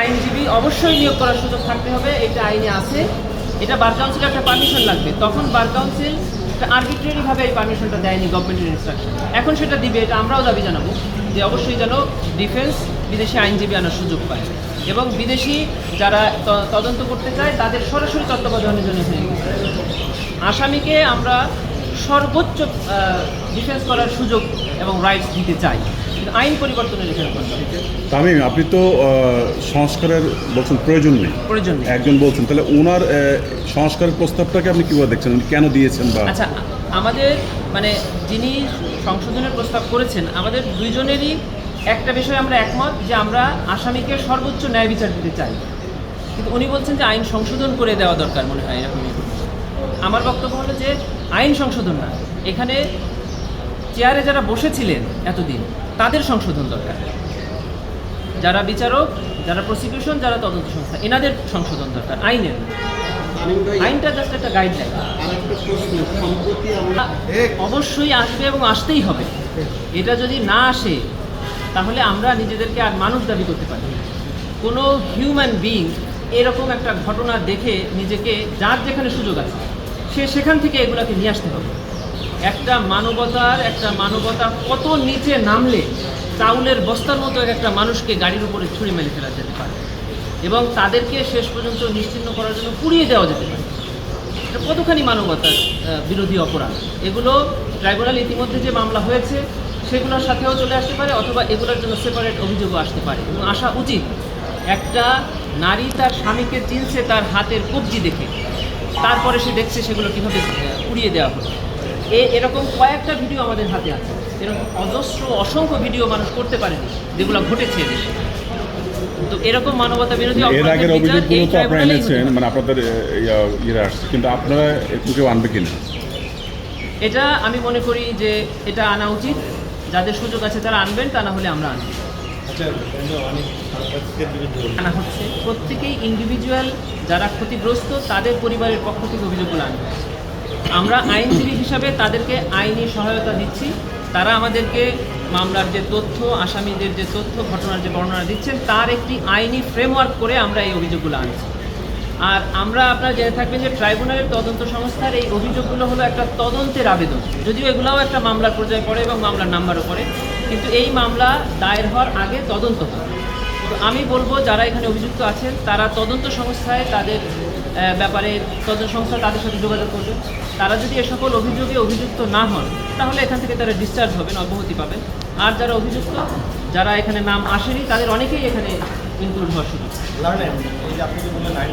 আইনজীবী অবশ্যই নিয়োগ করার সুযোগ থাকতে হবে, এটা আইনে আছে। এটা বার কাউন্সিলের একটা পারমিশন লাগবে। তখন বার কাউন্সিল আরবিট্রারি ভাবে এই পারমিশনটা দেয়নি গভর্নমেন্টের ইনস্ট্রাকশন এখন সেটা দিবে, এটা আমরাও দাবি জানাব যে অবশ্যই যেন ডিফেন্স বিদেশি আইনজীবী আনার সুযোগ পায়। এবং বিদেশি যারা তদন্ত করতে চায়, তাদের সরাসরি তত্ত্বাবধানের জন্য হয়ে গেছে। আসামিকে আমরা সর্বোচ্চ ডিফেন্স করার সুযোগ এবং রাইটস দিতে চাই। আইন পরিবর্তনের এখানে তামিম আপনি তো সংস্কারের বলছেন প্রয়োজন নেই। প্রয়োজন নেই। একজন বলছেন তাহলে ওনার সংস্কারের প্রস্তাবটাকে আপনি কীভাবে দেখছেন? কেন দিয়েছেন বা আচ্ছা আমাদের মানে যিনি সংশোধনের প্রস্তাব করেছেন আমাদের দুইজনেরই একটা বিষয়ে আমরা একমত যে আমরা আসামিকে সর্বোচ্চ ন্যায় বিচার দিতে চাই। কিন্তু উনি বলছেন যে আইন সংশোধন করে দেওয়া দরকার মনে হয় এরকমই আমার বক্তব্য হলো যে আইন সংশোধন না। এখানে চেয়ারে যারা বসেছিলেন এতদিন সংশোধন দরকার। যারা বিচারক, যারা প্রসিকিউশন যারা তদন্ত সংস্থা, এনাদের সংশোধন দরকার, আইনের। আইনটা জাস্ট একটা গাইডলাইন অবশ্যই আসবে এবং আসতেই হবে। এটা যদি না আসে, তাহলে আমরা নিজেদেরকে আর মানুষ দাবি করতে পারি কোনো হিউম্যান বিং এরকম একটা ঘটনা দেখে নিজেকে, যার যেখানে সুযোগ আছে, সে সেখান থেকে এগুলাকে নিয়ে আসতে হবে। একটা মানবতার, একটা মানবতা কত নিচে নামলে চাউলের বস্তার মতো একটা মানুষকে গাড়ির উপরে ছুঁড়ে মেরে ফেলা যেতে পারে। এবং তাদেরকে শেষ পর্যন্ত নিশ্চিন্ন করার জন্য পুড়িয়ে দেওয়া যেতে পারে। এটা কতখানি মানবতার বিরোধী অপরাধ? এগুলো ট্রাইব্যুনাল ইতিমধ্যে যে মামলা হয়েছে, সেগুলোর সাথেও চলে আসতে পারে অথবা এগুলোর জন্য সেপারেট অভিযোগও আসতে পারে। এবং আসা উচিত একটা নারী তার স্বামীকে চিনছে তার হাতের কবজি দেখে, তারপরে সে দেখছে সেগুলো কীভাবে উড়িয়ে দেওয়া হলো। এরকম কয়েকটা ভিডিও আমাদের হাতে আছে। এরকম অজস্র অসংখ্য ভিডিও মানুষ করতে পারেনি যেগুলো ঘটেছে এদেশে। তো এরকম মানবতা বিরোধী এর আগের অভিযোগগুলো তো আপনারা এনেছেন মানে আপনাদের ইয়ে আসছে কিন্তু আপনারা একটু কেউ আনবে কিনা? এটা আমি মনে করি যে এটা আনা উচিত। যাদের সুযোগ আছে তারা আনবেন তা না হলে আমরা আনব। আনা হচ্ছে। প্রত্যেকেই ইন্ডিভিজুয়াল যারা ক্ষতিগ্রস্ত তাদের পরিবারের পক্ষ থেকে অভিযোগগুলো আনবে আমরা আইনজীবী হিসাবে তাদেরকে আইনি সহায়তা দিচ্ছি। তারা আমাদেরকে মামলার যে তথ্য, আসামিদের যে তথ্য, ঘটনার যে বর্ণনা দিচ্ছেন, তার একটি আইনি ফ্রেমওয়ার্ক করে আমরা এই অভিযোগগুলো আনছি। আর আমরা আপনারা জেনে থাকবেন যে ট্রাইব্যুনালের তদন্ত সংস্থার এই অভিযোগগুলো হলো একটা তদন্তের আবেদন। যদিও এগুলাও একটা মামলার পর্যায়ে পড়ে এবং মামলার নাম্বারও পড়ে, কিন্তু এই মামলা দায়ের হওয়ার আগে তদন্ত হয়। আমি বলব, যারা এখানে অভিযুক্ত আছেন, তারা তদন্ত সংস্থায় তাদের ব্যাপারে তদন্ত সংস্থা তাদের সাথে যোগাযোগ করবে। তারা যদি এ সকল অভিযোগে অভিযুক্ত না হন, তাহলে এখান থেকে তারা ডিসচার্জ হবেন, অব্যাহতি পাবেন। আর যারা অভিযুক্ত, যারা এখানে নাম আসেনি, তাদের অনেকেই এখানে ইনক্লুড হওয়ার সুযোগ। আপনি যে বললেন